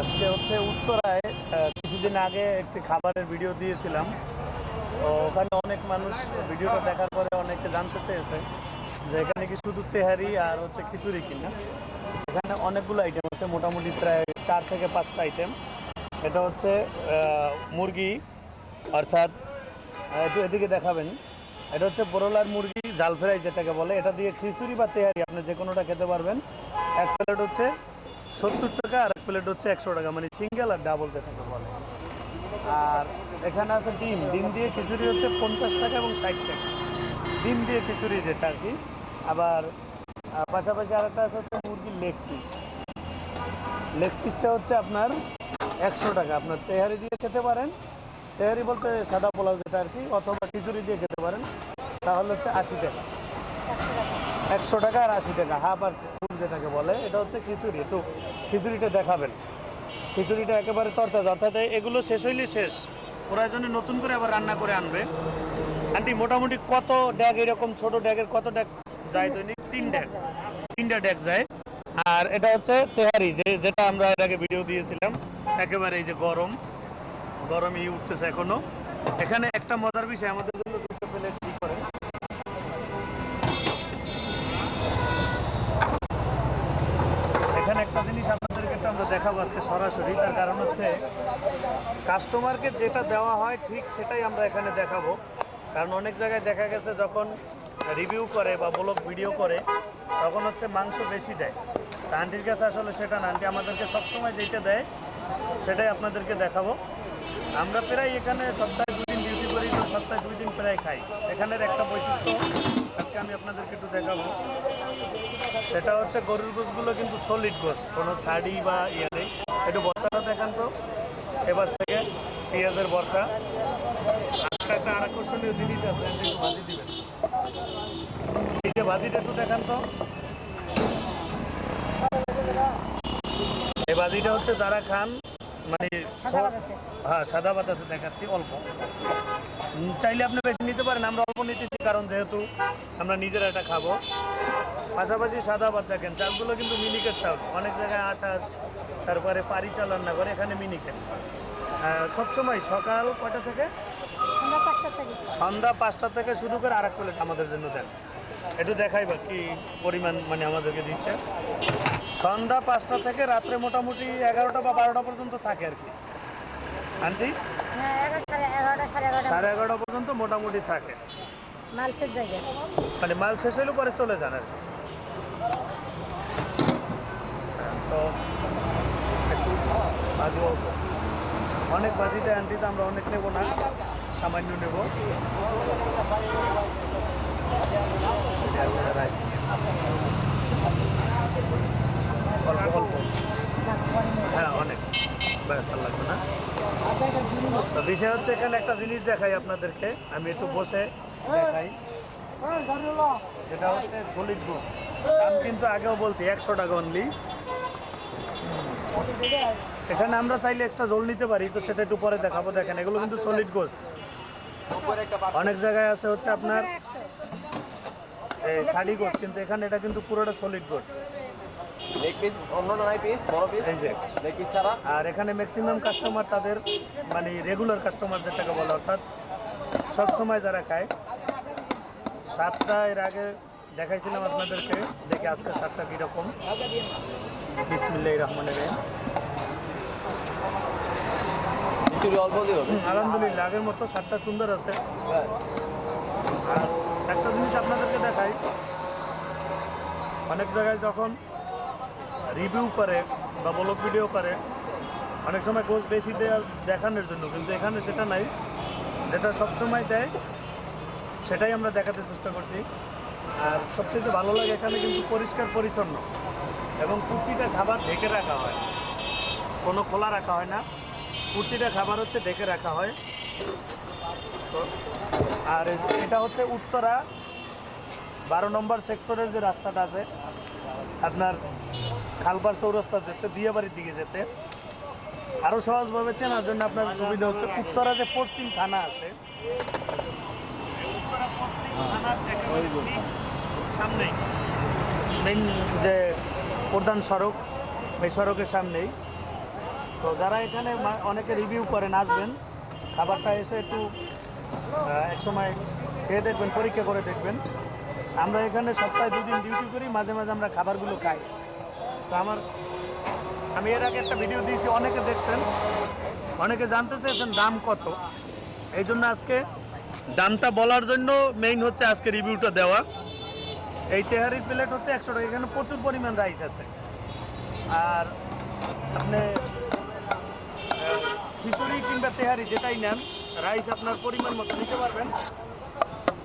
আজকে হচ্ছে উত্তরায় কিছুদিন আগে একটি খাবারের ভিডিও দিয়েছিলাম। তো ওখানে অনেক মানুষ ভিডিওটা দেখার পরে অনেকে জানতে চেয়েছে যে এখানে কি শুধু তেহারি আর হচ্ছে খিচুড়ি কিনা। এখানে অনেকগুলো আইটেম আছে, মোটামুটি প্রায় চার থেকে পাঁচটা আইটেম এটা হচ্ছে মুরগি, অর্থাৎ এদিকে দেখাবেন। এটা হচ্ছে বড়লার মুরগি জাল ফ্রাই যেটাকে বলে। এটা দিয়ে খিচুড়ি বা তেহারি আপনি যে কোনোটা খেতে পারবেন। এক প্লেট হচ্ছে সত্তর টাকা আর এক প্লেট হচ্ছে একশো টাকা মানে সিঙ্গেল আর ডাবল যেটাকে বলে। আর এখানে আছে ডিম। ডিম দিয়ে খিচুড়ি হচ্ছে পঞ্চাশ টাকা এবং ষাট টাকা। ডিম দিয়ে খিচুড়ি যেটা আর কি। আবার পাশাপাশি আরেকটা আছে হচ্ছে মুরগির লেগ পিস লেগ পিসটা হচ্ছে আপনার একশো টাকা। আপনার তেহারি দিয়ে খেতে পারেন। তেহারি বলতে সাদা পোলাও যেটা আর কি, অথবা খিচুড়ি দিয়ে খেতে পারেন। তাহলে হচ্ছে আশি টাকা। একশো টাকা আর আশি টাকা, হাফ আর যেটাকে বলে, এটা হচ্ছে খিচুড়ি। তো খিচুড়িটা দেখাবেন। খিচুড়িটা একেবারে তরতাজা, অর্থাৎ এগুলো শেষ হইলে শেষ। প্রয়োজনে নতুন করে আবার রান্না করে আনবে। আন্টি, মোটামুটি কত ড্যাগ এরকম, ছোট ড্যাগের কত ড্যাগ যায় দৈনিক? তিন ড্যাগ। তিনটা ড্যাগ যায়। আর এটা হচ্ছে তেহারি, যে যেটা আমরা এর আগে ভিডিও দিয়েছিলাম। একেবারে এই যে গরম। গরমই উঠতেছে এখনও। এখানে একটা মজার বিষয় আমাদের দেখাবো আজকে সরাসরি। তার কারণ হচ্ছে কাস্টমারকে যেটা দেওয়া হয় ঠিক সেটাই আমরা এখানে দেখাবো। কারণ অনেক জায়গায় দেখা গেছে, যখন রিভিউ করে বা ব্লগ ভিডিও করে, তখন হচ্ছে মাংস বেশি দেয়। তা আন্টির কাছে আসলে সেটা না। আন্টি আমাদেরকে সবসময় যেটা দেয়, সেটাই আপনাদেরকে দেখাবো। আমরা প্রায় এখানে সপ্তাহে দুই দিন ডিউটি করি, তো সপ্তাহে দুই দিন প্রায় খাই। এখানের একটা বৈশিষ্ট্য, আজকে আমি আপনাদেরকে একটু দেখাবো। সেটা হচ্ছে গরুর গোসগুলো কিন্তু সলিড গোস কোনো ছাড়ি বা ইয়ে একটু বর্তাটা দেখান তো। এবার থেকে পেঁয়াজের বর্তা। আজকে একটা আর আকর্ষণীয় জিনিস আছে ভাজি দিবেন। এই যে ভাজিটা একটু দেখান তো। এই ভাজিটা হচ্ছে যারা খান মানে হ্যাঁ সাদা ভাত আছে দেখাচ্ছি অল্প। চাইলে আপনি বেশি নিতে পারেন আমরা অল্প নিতেছি কারণ যেহেতু আমরা নিজেরা এটা খাব। পাশাপাশি সাদা ভাত দেখেন চালগুলো কিন্তু মিনিকেট চাল। অনেক জায়গায় আঠাশ তারপরে পারি চাল রান্না করে এখানে মিনিকেট। সবসময় সকাল সন্ধ্যা থেকে। সন্ধ্যা পাঁচটা থেকে শুরু করে আর এক প্লেট আমাদের জন্য দেন। একটু দেখাই বা কি পরিমাণ মানে আমাদেরকে দিচ্ছে। সন্ধ্যা পাঁচটা থেকে রাত্রে মোটামুটি এগারোটা বা বারোটা পর্যন্ত থাকে আর কি। আন্টি? হ্যাঁ সাড়ে এগারোটা পর্যন্ত মোটামুটি থাকে। মানে মাল শেষ হলে পরে চলে যান আর। হ্যাঁ, তো একটু বাজি অল্প। অনেক বাজিতে আনটি তো আমরা অনেক নেব না। সামান্য নেব অল্প অল্প হ্যাঁ অনেক ব্যাস আর লাগবে না তো বিষয় হচ্ছে এখানে একটা জিনিস দেখাই আপনাদেরকে। আমি একটু বসে দেখাই। যেটা হচ্ছে সলিড গোস। দাম কিন্তু আগেও বলছি, একশো টাকা অনলি এখানে আমরা চাইলে এক্সট্রা জল নিতে পারি, তো সেটা একটু পরে দেখাবো। দেখেন, এগুলো কিন্তু সলিড গোস। অনেক জায়গায় আছে হচ্ছে আপনার, এই ছাড়ি গোস, কিন্তু এখানে এটা কিন্তু পুরোটা সলিড গোস। লেগ পিস অন্য নয় পিস বড় পিস এই যে। লেগ পিস ছাড়া? আর এখানে ম্যাক্সিমাম কাস্টমার তাদের মানে রেগুলার কাস্টমার যেটাকে বলে অর্থাৎ সব সময় যারা খায় সাতটা এর আগে দেখাইছিলাম আপনাদেরকে দেখে আজকে সাতটা কীরকম। বিসমিল্লাহ রহমানের রহিম। খিচুড়ি অল্প দিও। হুম, আলহামদুলিল্লাহ আগের মতো সাতটা সুন্দর আছে। হ্যাঁ। আর একটা জিনিস আপনাদেরকে দেখাই অনেক জায়গায় যখন রিভিউ করে বা ব্লগ ভিডিও করে, অনেক সময় গোছ বেশি দেওয়া দেখানোর জন্য, কিন্তু এখানে সেটা নাই। যেটা সবসময় দেয়, সেটাই আমরা দেখাতে চেষ্টা করছি। আর সবচেয়ে ভালো লাগে এখানে কিন্তু পরিষ্কার পরিচ্ছন্ন এবং কুর্তিটা খাবার ঢেকে রাখা হয়। কোনো খোলা রাখা হয় না। কুর্তিটা খাবার হচ্ছে ঢেকে রাখা হয়। আর এটা হচ্ছে উত্তরা বারো নম্বর সেক্টরের যে রাস্তাটা আছে, আপনার খালপার চৌরাস্তা যেতে, দিয়াবাড়ির দিকে যেতে। আরও সহজভাবে চেনার জন্য আপনার সুবিধা হচ্ছে উত্তরা যে পশ্চিম থানা আছে। সামনেই মেইন যে প্রধান সড়ক, এই সড়কের সামনেই। তো যারা এখানে অনেকে রিভিউ করেন, আসবেন। খাবারটা এসে একটু এক সময় খেয়ে দেখবেন, পরীক্ষা করে দেখবেন। আমরা এখানে সপ্তাহে দুদিন ডিউটি করি, মাঝে মাঝে আমরা খাবারগুলো খাই। তো আমার, আমি এর আগে একটা ভিডিও দিয়েছি, অনেকে দেখছেন, অনেকে জানতে চেয়েছেন দাম কত। এই জন্য আজকে দামটা বলার জন্য মেইন হচ্ছে আজকে রিভিউটা দেওয়া। এই তেহারির প্লেট হচ্ছে একশো টাকা, এখানে প্রচুর পরিমাণ রাইস আছে। আর আপনি খিচুড়ি কিংবা তেহারি যেটাই নেন রাইস আপনার পরিমাণ মতো নিতে পারবেন।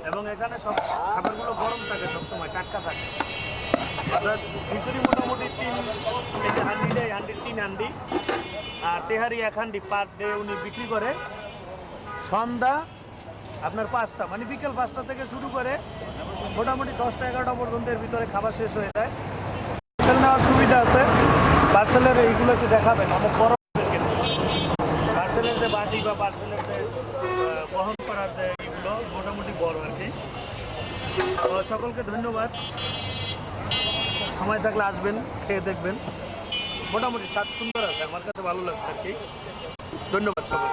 এবং এখানে সব খাবারগুলো গরম থাকে সবসময়, টাটকা থাকে। খিচুড়ি মোটামুটি তিন হান্ডি দেয়, হান্ডির তিন হান্ডি। আর তেহারি এক হান্ডি পার ডে উনি বিক্রি করে। সন্ধ্যা আপনার পাঁচটা মানে বিকেল পাঁচটা থেকে শুরু করে মোটামুটি দশটা এগারোটা পর্যন্ত এর ভিতরে খাবার শেষ হয়ে যায়। পার্সেল নেওয়ার সুবিধা আছে। পার্সেলের এইগুলো একটু দেখাবেন অনেক বড় পার্সেলের যে বাটি বা পার্সেলের যে বহন করার যে এগুলো মোটামুটি বড় আর কি। সকলকে ধন্যবাদ। সময় থাকলে আসবেন, খেয়ে দেখবেন। মোটামুটি স্বাদ সুন্দর আছে, আমার কাছে ভালো লাগছে আর কি। ধন্যবাদ সবাই